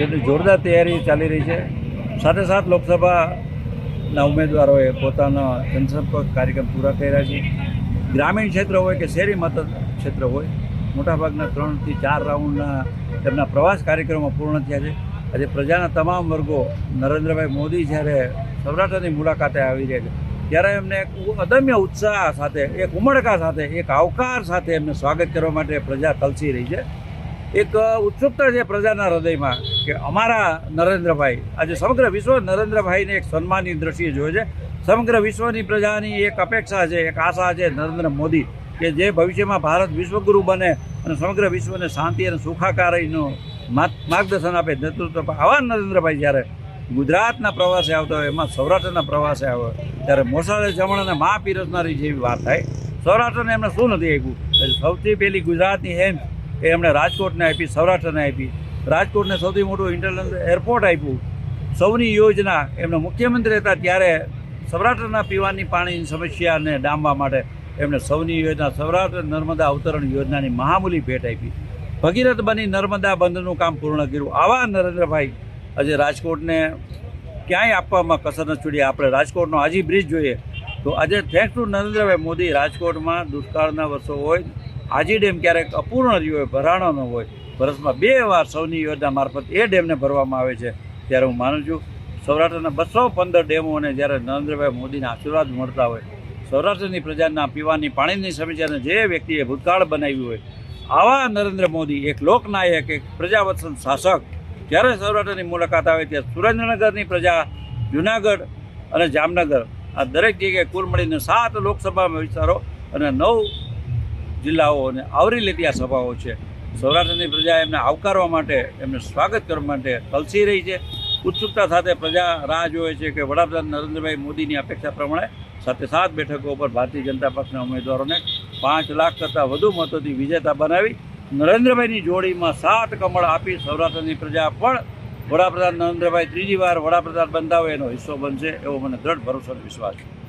જેની જોરદાર તૈયારી ચાલી રહી છે. સાથે સાથ લોકસભાના ઉમેદવારોએ પોતાના જનસંપર્ક કાર્યક્રમ પૂરા કર્યા છે. ગ્રામીણ ક્ષેત્ર હોય કે શહેરી મત ક્ષેત્ર હોય, મોટાભાગના ત્રણથી ચાર રાઉન્ડના તેમના પ્રવાસ કાર્યક્રમો પૂર્ણ થયા છે. આજે પ્રજાના તમામ વર્ગો નરેન્દ્રભાઈ મોદી જ્યારે સૌરાષ્ટ્રની મુલાકાતે આવી રહ્યા છે, ત્યારે એમને એક અદમ્ય ઉત્સાહ સાથે, એક ઉમળકા સાથે, એક આવકાર સાથે એમને સ્વાગત કરવા માટે પ્રજા તલસી રહી છે. એક ઉત્સુકતા છે પ્રજાના હૃદયમાં કે અમારા નરેન્દ્રભાઈ, આજે સમગ્ર વિશ્વ નરેન્દ્રભાઈને એક સન્માનની દ્રષ્ટિએ જોયે છે. સમગ્ર વિશ્વની પ્રજાની એક અપેક્ષા છે, એક આશા છે નરેન્દ્ર મોદી કે જે ભવિષ્યમાં ભારત વિશ્વગુરુ બને અને સમગ્ર વિશ્વને શાંતિ અને સુખાકારીનું માર્ગ- માર્ગદર્શન આપે નેતૃત્વ આવા નરેન્દ્રભાઈ જ્યારે ગુજરાતના પ્રવાસે આવતા હોય, એમાં સૌરાષ્ટ્રના પ્રવાસે આવે, ત્યારે મોસાળે જમણ મા પીરસનારી જેવી વાત થાય. સૌરાષ્ટ્રને એમને શું નથી આપ્યું? સૌથી પહેલી ગુજરાતની એમ એ એમણે રાજકોટને આપી, સૌરાષ્ટ્રને આપી. રાજકોટને સૌથી મોટું ઇન્ટરનેશનલ એરપોર્ટ આપ્યું. સૌની યોજના એમણે મુખ્યમંત્રી હતા ત્યારે સૌરાષ્ટ્રના પીવાની પાણીની સમસ્યાને ડામવા માટે એમણે સૌની યોજના, સૌરાષ્ટ્ર નર્મદા અવતરણ યોજનાની મહામૂલી ભેટ આપી. ભગીરથ બની નર્મદા બંધનું કામ પૂર્ણ કર્યું. આવા નરેન્દ્રભાઈ આજે રાજકોટને ક્યાંય આપવામાં કસર ન છોડી, આપણે રાજકોટનો આજી બ્રિજ જોઈએ. તો આજે થેન્ક્સ ટુ નરેન્દ્રભાઈ મોદી રાજકોટમાં દુષ્કાળના વર્ષો હોય આજી ડેમ ક્યારેક અપૂર્ણ રહ્યો હોય, ભરાણો ન હોય, વર્ષમાં બે વાર સૌની યોજના મારફત એ ડેમને ભરવામાં આવે છે ત્યારે હું માનું છું, સૌરાષ્ટ્રના બસો પંદર ડેમોને જ્યારે નરેન્દ્રભાઈ મોદીના આશીર્વાદ મળતા હોય, સૌરાષ્ટ્રની પ્રજાના પીવાની પાણીની સમસ્યાને જે વ્યક્તિએ ભૂતકાળ બનાવ્યું હોય, આવા નરેન્દ્ર મોદી એક લોકનાયક, એક પ્રજાવત્સલ શાસક, જ્યારે સૌરાષ્ટ્રની મુલાકાત આવે ત્યારે સુરેન્દ્રનગરની પ્રજા, જુનાગઢ અને જામનગર, આ દરેક જગ્યાએ કુલ મળીને સાત લોકસભા વિસ્તારો અને નવ જિલ્લાઓને આવરી લેતી આ સભાઓ છે. સૌરાષ્ટ્રની પ્રજા એમને આવકારવા માટે, એમને સ્વાગત કરવા માટે તલસી રહી છે. ઉત્સુકતા સાથે પ્રજા રાહ જોવે છે કે વડાપ્રધાન નરેન્દ્રભાઈ મોદીની અપેક્ષા પ્રમાણે સાથે સાત બેઠકો પર ભારતીય જનતા પક્ષના ઉમેદવારોને પાંચ લાખ કરતાં વધુ મતોથી વિજેતા બનાવી નરેન્દ્રભાઈની જોડીમાં સાત કમળ આપી સૌરાષ્ટ્રની પ્રજા પણ વડાપ્રધાન નરેન્દ્રભાઈ ત્રીજી વાર વડાપ્રધાન બનતા એનો હિસ્સો બનશે એવો મને દ્રઢ ભરોસો વિશ્વાસ છે.